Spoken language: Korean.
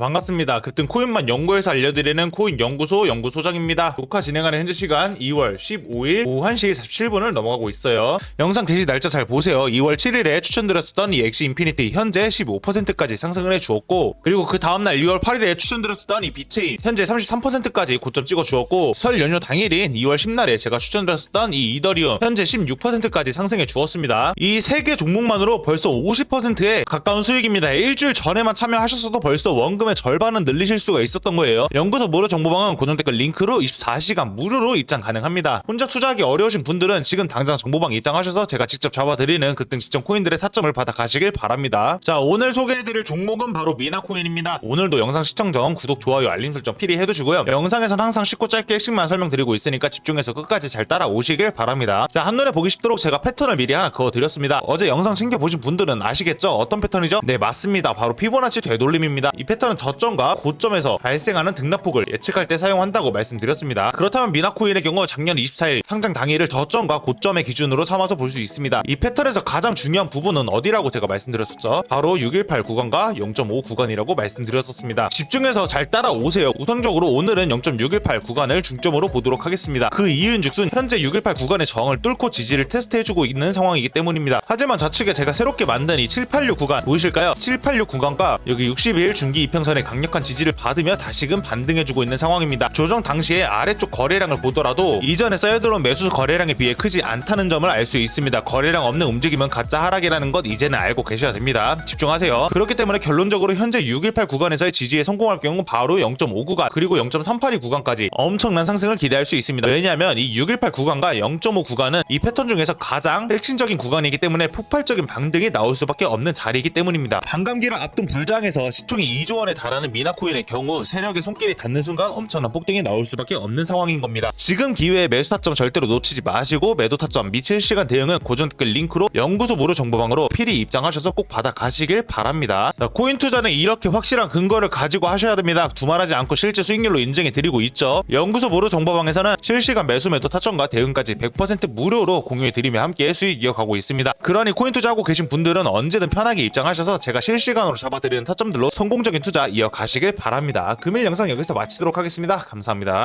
반갑습니다. 그땐 코인만 연구해서 알려드리는 코인 연구소 연구소장입니다. 녹화 진행하는 현재 시간 2월 15일 오후 1시 47분을 넘어가고 있어요. 영상 게시 날짜 잘 보세요. 2월 7일에 추천드렸었던 이 엑시 인피니티 현재 15%까지 상승을 해주었고 그리고 그 다음날 2월 8일에 추천드렸었던 이 비체인 현재 33%까지 고점 찍어주었고 설 연휴 당일인 2월 10날에 제가 추천드렸었던 이 이더리움 현재 16%까지 상승해 주었습니다. 이 세 개 종목만으로 벌써 50%에 가까운 수익입니다. 일주일 전에만 참여하셨어도 벌써 원금 의 절반은 늘리실 수가 있었던 거예요. 연구소 무료 정보방은 고정 댓글 링크로 24시간 무료로 입장 가능합니다. 혼자 투자하기 어려우신 분들은 지금 당장 정보방 입장하셔서 제가 직접 잡아드리는 급등 시점 코인들의 타점을 받아 가시길 바랍니다. 자 오늘 소개해드릴 종목은 바로 미나코인입니다. 오늘도 영상 시청 전 구독, 좋아요, 알림 설정 필히 해두시고요. 영상에서는 항상 쉽고 짧게 핵심만 설명드리고 있으니까 집중해서 끝까지 잘 따라오시길 바랍니다. 자 한눈에 보기 쉽도록 제가 패턴을 미리 하나 그어드렸습니다. 어제 영상 챙겨보신 분들은 아시겠죠? 어떤 패턴이죠? 네 맞습니다. 바로 피보나치 되돌림입니다. 이 패턴은 저점과 고점에서 발생하는 등락폭을 예측할 때 사용한다고 말씀드렸습니다. 그렇다면 미나코인의 경우 작년 24일 상장 당일을 저점과 고점의 기준으로 삼아서 볼 수 있습니다. 이 패턴에서 가장 중요한 부분은 어디라고 제가 말씀드렸었죠? 바로 618 구간과 0.5 구간이라고 말씀드렸었습니다. 집중해서 잘 따라오세요. 우선적으로 오늘은 0.618 구간을 중점으로 보도록 하겠습니다. 그 이유는즉슨 현재 618 구간의 저항을 뚫고 지지를 테스트해주고 있는 상황이기 때문입니다. 하지만 좌측에 제가 새롭게 만든 이 786 구간 보이실까요? 786 구간과 여기 61 중기 이평선 의 강력한 지지를 받으며 다시금 반등해주고 있는 상황입니다. 조정 당시에 아래쪽 거래량을 보더라도 이전에 쌓여들어온 매수 거래량에 비해 크지 않다는 점을 알 수 있습니다. 거래량 없는 움직임은 가짜 하락이라는 것 이제는 알고 계셔야 됩니다. 집중하세요. 그렇기 때문에 결론적으로 현재 618 구간에서의 지지에 성공할 경우 바로 0.5 구간 그리고 0.382 구간까지 엄청난 상승을 기대할 수 있습니다. 왜냐하면 이 618 구간과 0.5 구간은 이 패턴 중에서 가장 핵심적인 구간이기 때문에 폭발적인 반등이 나올 수밖에 없는 자리이기 때문입니다. 반감기를 앞둔 불장에서 시총이 2조 원에 달하는 미나코인의 경우 세력의 손길이 닿는 순간 엄청난 폭등이 나올 수밖에 없는 상황인 겁니다. 지금 기회에 매수 타점 절대로 놓치지 마시고 매도 타점 및 실시간 대응은 고정 댓글 링크로 연구소 무료 정보방으로 필히 입장하셔서 꼭 받아 가시길 바랍니다. 자, 코인 투자는 이렇게 확실한 근거를 가지고 하셔야 됩니다. 두말하지 않고 실제 수익률로 인정해 드리고 있죠. 연구소 무료 정보방에서는 실시간 매수 매도 타점과 대응까지 100% 무료로 공유해 드리며 함께 수익 이어가고 있습니다. 그러니 코인 투자하고 계신 분들은 언제든 편하게 입장하셔서 제가 실시간으로 잡아드리는 타점들로 성공적인 투자 이어가시길 바랍니다. 금일 영상 여기서 마치도록 하겠습니다. 감사합니다.